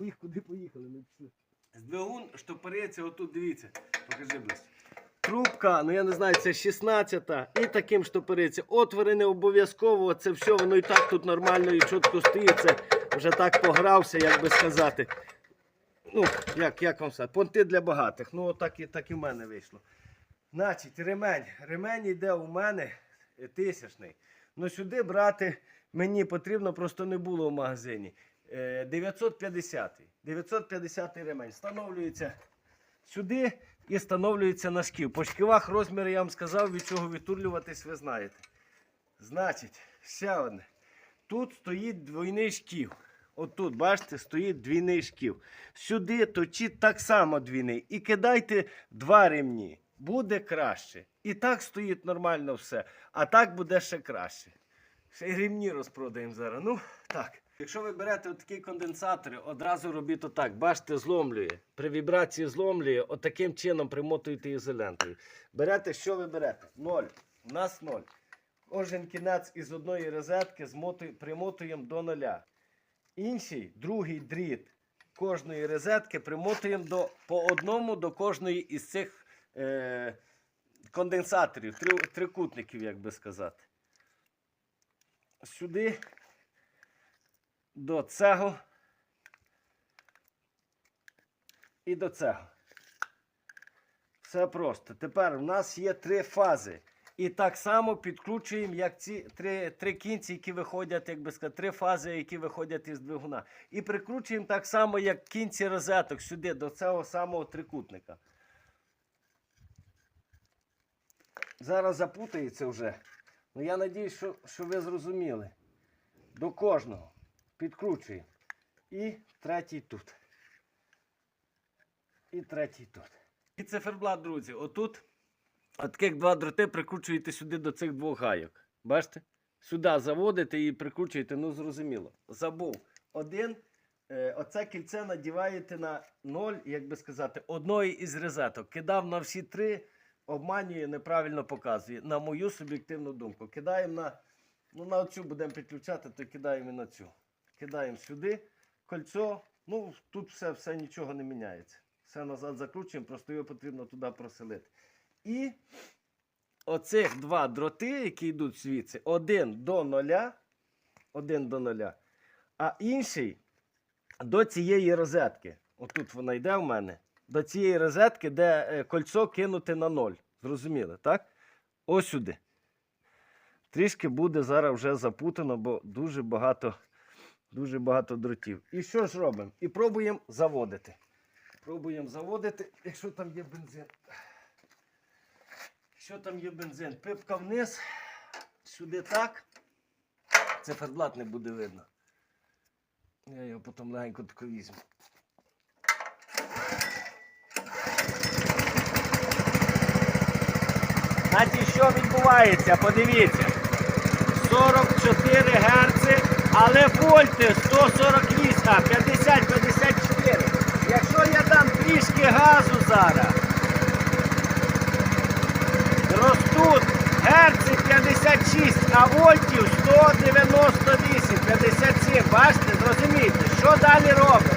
Їх куди поїхали, ми пішли. Двигун штопориться, отут дивіться. Покажи ближче. Трубка, ну я не знаю, це 16-та. І таким штопориться. Отвори не обов'язково, це все, воно і так тут нормально і чітко стоїть. Це вже так погрався, як би сказати. Ну, як, як вам сказати, понти для багатих. Ну, отак і, так і в мене вийшло. Значить, ремень. Ремень йде у мене тисячний. Ну сюди брати мені потрібно, просто не було в магазині. Е, 950. 950 ремень. Встановлюється сюди і встановлюється на шків. По шківах розміри я вам сказав, від чого відтурлюватись, ви знаєте. Значить, ще одне. Тут стоїть двойний шків. Отут, бачите, стоїть двійний шків. Сюди точіть так само двійний. І кидайте два ремні. Буде краще. І так стоїть нормально все. А так буде ще краще. Ще й ремні розпродаємо зараз. Ну, так. Якщо ви берете такі конденсатори, одразу робіть отак. Бачите, зломлює. При вібрації зломлює, отаким чином примотуєте ізолентою. Берете, що ви берете? Ноль. У нас ноль. Кожен кінець із одної розетки примотуємо до нуля. Інший, другий дріт кожної розетки примотуємо до, по одному до кожної із цих е, конденсаторів, три, трикутників, як би сказати. Сюди до цього і до цього. Все просто. Тепер в нас є три фази. І так само підключуємо, як ці три, три кінці, які виходять, як би сказати, три фази, які виходять із двигуна. І прикручуємо так само, як кінці розеток сюди, до цього самого трикутника. Зараз запутається вже. Ну я надіюсь, що, що ви зрозуміли. До кожного підкручуємо. І третій тут. І третій тут. І циферблат, друзі. Отут от таких два дроти прикручуєте сюди до цих двох гайок. Бачите? Сюди заводите і прикручуєте, ну зрозуміло. Забув. Один. Е, оце кільце надіваєте на ноль, як би сказати, одної із розеток. Кидав на всі три, обманює, неправильно показує. На мою суб'єктивну думку. Кидаємо на. Ну, на оцю будемо підключати, то кидаємо і на цю. Кидаємо сюди кольцо. Ну, тут все, все нічого не міняється. Все назад закручуємо, просто його потрібно туди проселити. І оцих два дроти, які йдуть звідси, один до нуля, один до нуля, а інший до цієї розетки. Отут вона йде в мене. До цієї розетки, де е, кольцо кинути на ноль. Зрозуміли, так? Ось сюди. Трішки буде зараз вже запутано, бо дуже багато, дуже багато дротів. І що ж робимо? І пробуємо заводити. Пробуємо заводити, якщо там є бензин. Якщо там є бензин, пипка вниз, сюди так. Циферблат не буде видно. Я його потім легенько тако візьму. Значить, що відбувається? Подивіться. 44 Гц, але вольти 148, 50-54. Якщо я дам трішки газу зараз, ростуть герці 56, а вольтів 198, 57. Бачите, зрозумієте, що далі робимо?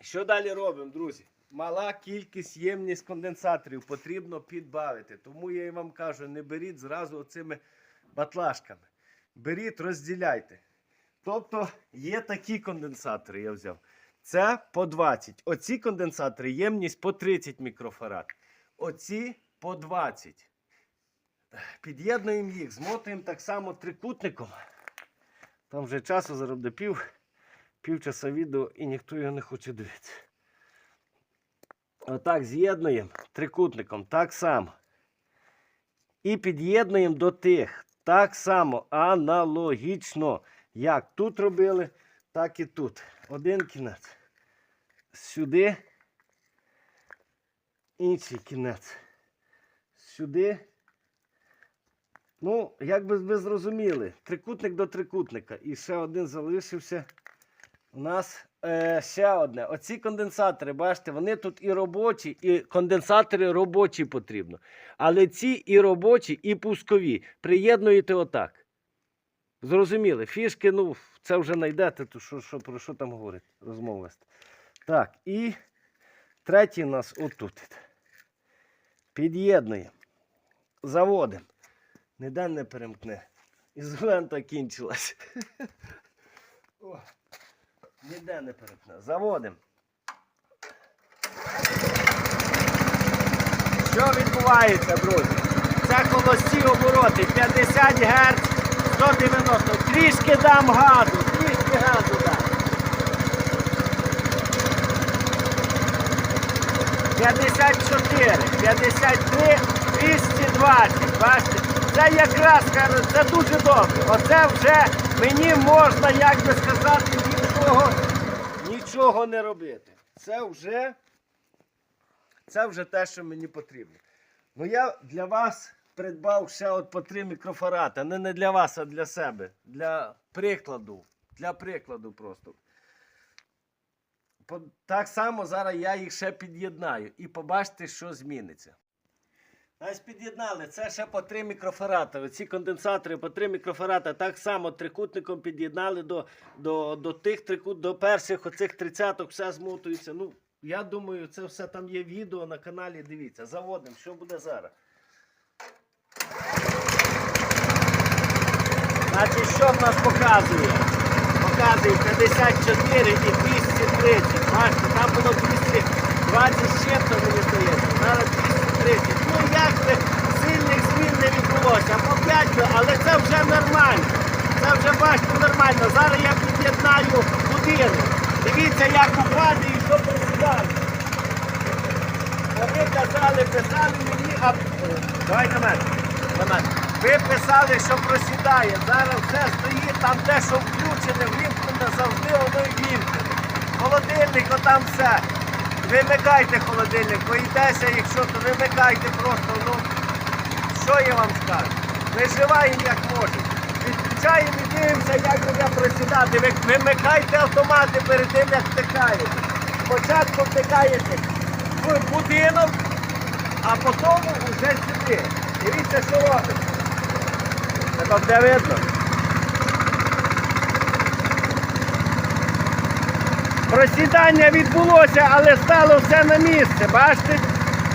Що далі робимо, друзі? Мала кількість ємність конденсаторів потрібно підбавити. Тому я і вам кажу, не беріть зразу оцими батлашками. Беріть, розділяйте. Тобто є такі конденсатори, я взяв. Це по 20. Оці конденсатори ємність по 30 мікрофарад. Оці по 20. Під'єднуємо їх, змотуємо так само трикутником. Там вже часу зараз до пів, півчаса відео і ніхто його не хоче дивитися. Отак з'єднуємо трикутником так само. І під'єднуємо до тих так само аналогічно. Як тут робили, так і тут. Один кінець. Сюди. Інший кінець. Сюди. Ну, як би ви зрозуміли, трикутник до трикутника. І ще один залишився. У нас е, ще одне. Оці конденсатори, бачите, вони тут і робочі, і конденсатори робочі потрібно. Але ці і робочі, і пускові. Приєднуєте отак. Зрозуміли, фішки, ну, це вже знайдете, то що, що, про що там говорити, розмову. Так, і третій у нас отут. Під'єднуємо. Заводимо. Ніде не перемкне. Ізолента кінчилась. Ніде не перемкне. Заводимо. Що відбувається, друзі? Це холості обороти 50 Гц, 190. Трішки дам газу, трішки газу дам. 54, 53, 220. Бачите? Це якраз це дуже добре. Оце вже мені можна, як би сказати, нічого, нічого не робити. Це вже, це вже те, що мені потрібно. Ну я для вас придбав ще от по три мікрофарати. Не, не для вас, а для себе. Для прикладу. Для прикладу просто. Так само зараз я їх ще під'єднаю і побачите, що зміниться. Ось під'єднали. Це ще по три мікрофарати. Ці конденсатори по три мікрофарати так само трикутником під'єднали до, до, до тих трикут, до перших оцих тридцяток, все змотується. Ну, я думаю, це все там є відео на каналі. Дивіться, заводимо, що буде зараз. Значить, що в нас показує? Показує 54 і 230. Бачите, там було 220 з чим-то, мені здається. Зараз 230. Як сильних змін не відбулося. По 5, але це вже нормально. Це вже бачите нормально. Зараз я під'єднаю будинок. Дивіться, як упаде і що просідає. Вони казали, писали мені, а давай на мене. На мене. Ви писали, що просідає. Зараз все стоїть, там те, що включене, вимкнене, завжди воно і вімкнене. Холодильник, отам все. Вимикайте холодильник, боїтеся, якщо то вимикайте просто, ну що я вам скажу? Виживаємо як можемо. Відключаємо і дивимося, як буде просідати. Ви вимикайте автомати перед тим, як втикаєте. Спочатку втикаєте в будинок, а потім вже сюди. Дивіться, що робиться. Це там де видно. Просідання відбулося, але стало все на місце. Бачите?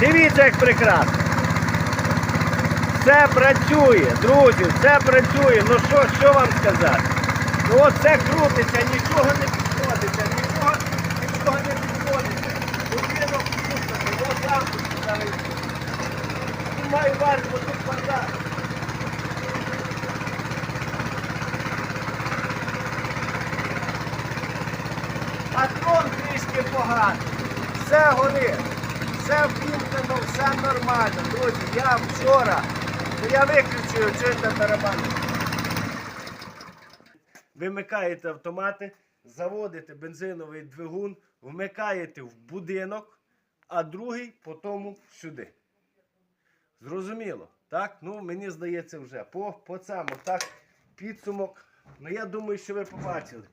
Дивіться, як прекрасно. Все працює, друзі, все працює. Ну що, що вам сказати? Ну Оце крутиться, нічого не підходиться, нічого, нічого не підходиться. Будинок крутиться, от там зараз. Знімаю варку, тут бардак. Патрон трішки поганий. Все горить. Все вкінчено, все нормально. Друзі, я вчора, ну я виключую, чуєте барабан. Вимикаєте автомати, заводите бензиновий двигун, вмикаєте в будинок, а другий потім сюди. Зрозуміло, так? Ну, мені здається, вже по, по цьому так підсумок. Ну я думаю, що ви побачили.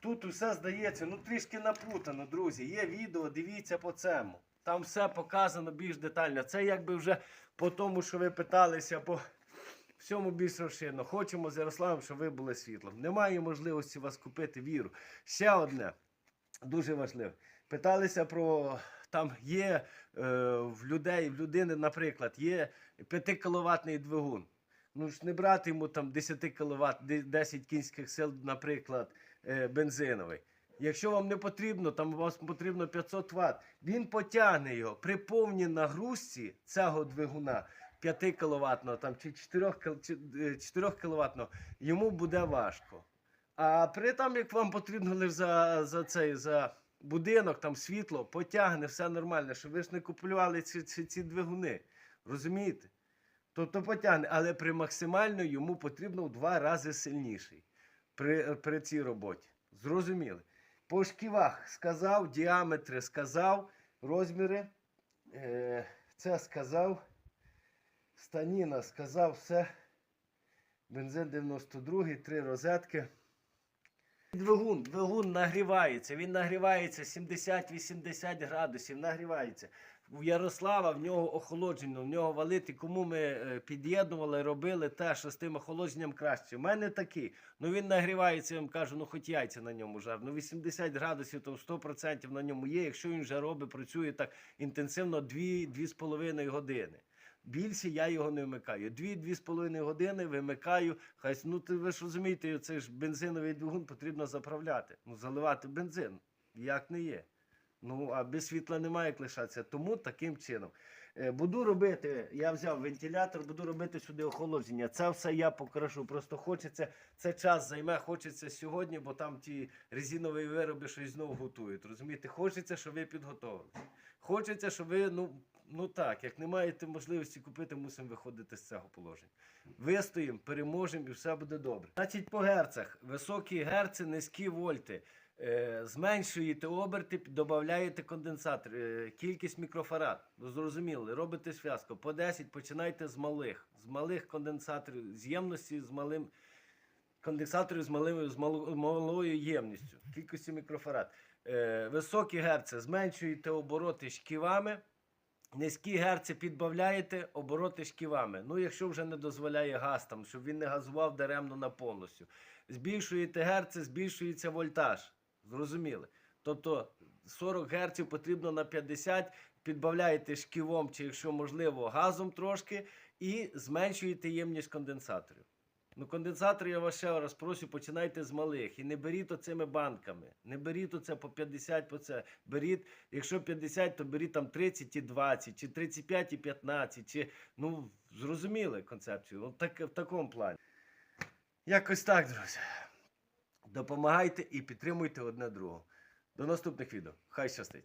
Тут усе здається, ну трішки напутано, друзі. Є відео, дивіться по цьому. Там все показано більш детально. Це якби вже по тому, що ви питалися, по всьому більш розширено. Хочемо з Ярославом, щоб ви були світлом. Немає можливості вас купити віру. Ще одне, дуже важливе. Питалися про там є е, в людей, в людини, наприклад, є 5 кіловатний двигун. Ну ж не брати йому там 10 кВт, 10 кінських сил, наприклад, е, бензиновий. Якщо вам не потрібно, там у потрібно 500 Вт, він потягне його при повній нагрузці цього двигуна 5 кВт чи 4, кіл- е, 4 кВт, йому буде важко. А при там, як вам потрібно лише за, за цей за будинок, там світло, потягне, все нормально, щоб ви ж не купували ці, ці, ці двигуни. Розумієте? Тобто потягне, але при максимально йому потрібно в два рази сильніший при, при цій роботі. Зрозуміли? По шківах сказав, діаметри сказав, розміри. Е, це сказав. Станіна сказав все. Бензин 92, три розетки. Двигун, двигун нагрівається. Він нагрівається 70-80 градусів, нагрівається. У Ярослава в нього охолодження, в нього валити, кому ми е, під'єднували, робили те, що з тим охолодженням краще. У мене такий. Ну він нагрівається, я вам кажу, ну хоч яйця на ньому жар. Ну 80 градусів, то 100% на ньому є. Якщо він вже робить, працює так інтенсивно 2-2,5 години. Більше я його не вмикаю. Дві-дві з половиною години вимикаю. Хай ну ти ви ж розумієте, це ж бензиновий двигун потрібно заправляти. Ну, заливати бензин. Як не є. Ну, а без світла немає як лишатися. Тому таким чином. Е, Буду робити, я взяв вентилятор, буду робити сюди охолодження. Це все я покрашу. Просто хочеться, це час займе, хочеться сьогодні, бо там ті резинові вироби щось знову готують. Розумієте, хочеться, щоб ви підготовилися. Хочеться, щоб ви, ну, ну так, як не маєте можливості купити, мусимо виходити з цього положення. Вистоїмо, переможемо і все буде добре. Значить, по герцах. Високі герци, низькі вольти. Е, зменшуєте оберти, додаєте конденсатор, е, кількість мікрофарад. Зрозуміли, робите зв'язку. По 10 починайте з малих, з малих конденсаторів, з ємності з малим конденсаторів з малою, з малою ємністю, кількістю мікрофарад. Е, високі герці зменшуєте обороти шківами. Низькі герці підбавляєте обороти шківами. Ну, якщо вже не дозволяє газ там, щоб він не газував даремно на повністю. Збільшуєте герці, збільшується вольтаж. Зрозуміли? Тобто 40 Гц потрібно на 50, підбавляєте шківом чи, якщо можливо, газом трошки, і зменшуєте ємність конденсаторів. Ну, конденсатор, я вас ще раз прошу, починайте з малих. І не беріть оцими банками. Не беріть оце по 50, по це. Беріть, якщо 50, то беріть там 30 і 20, чи 35 і 15, чи, ну, зрозуміли концепцію. Ну, так, в такому плані. Якось так, друзі. Допомагайте і підтримуйте одне другого. До наступних відео. Хай щастить!